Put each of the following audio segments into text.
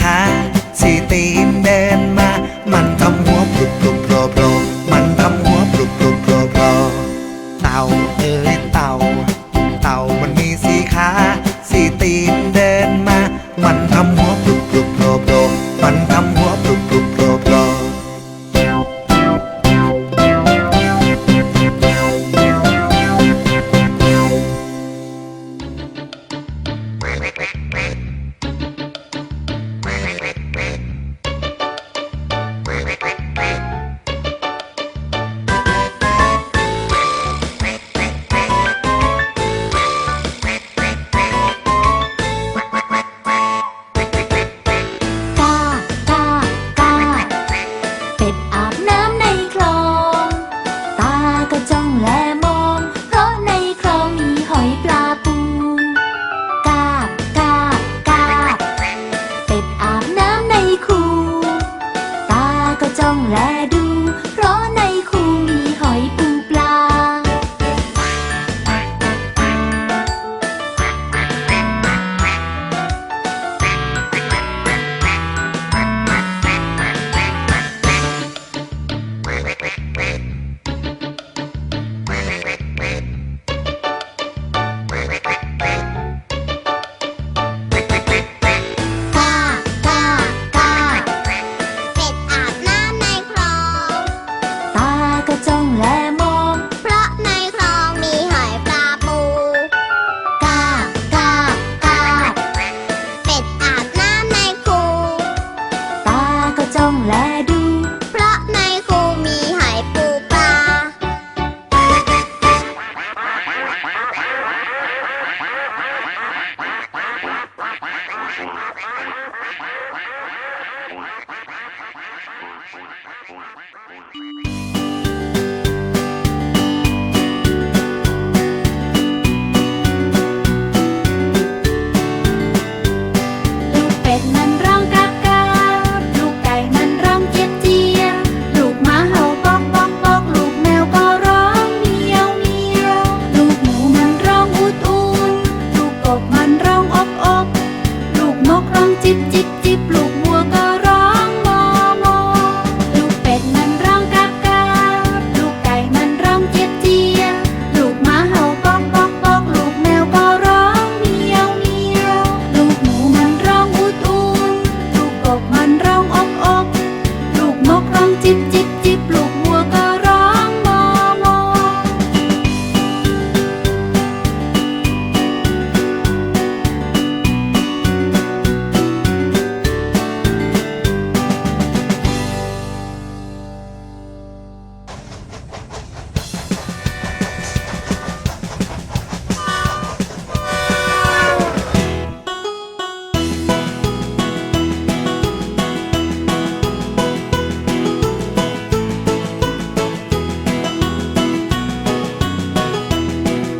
ขาสีตีน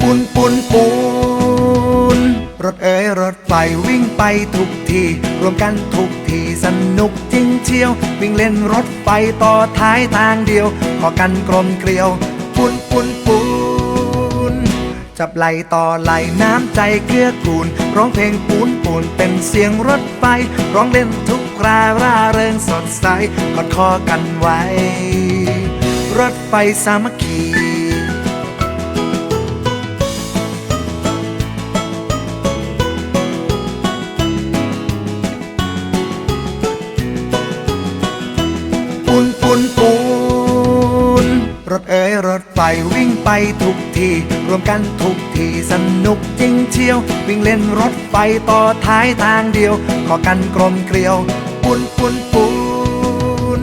ปูนปูนปูนรถเอ๋ยรถไฟวิ่งไปทุกที รวมกันทุกทีสนุกจริงเชียว วิ่งเล่นรถไฟต่อท้ายทางเดียว ขอกันกลมเกลียวปูนปูนปูนจับไหลต่อไหลน้ำใจเกื้อกูล ร้องเพลงปูนปูนเป็นเสียงรถไฟ ร้องเล่นทุกคราร่าเริงสดใสกอดคอกันไว้ รถไฟสามัคคี ถเอ๋ยรถไฟวิ่งไปทุกที รวมกันทุกทีสนุกจริงเชียว วิ่งเล่นรถไฟต่อท้ายทางเดียว ขอกันกลมเกลียวปูนปูนปูน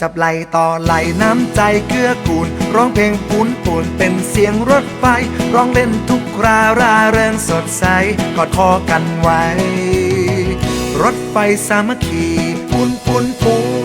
จับไหลต่อไหลน้ำใจเกื้อกูล ร้องเพลงปูนปูนเป็นเสียงรถไฟ ร้องเล่นทุกคราร่าเริงสดใสกอดคอกันไว้ รถไฟสามัคคีปูนปูนปูน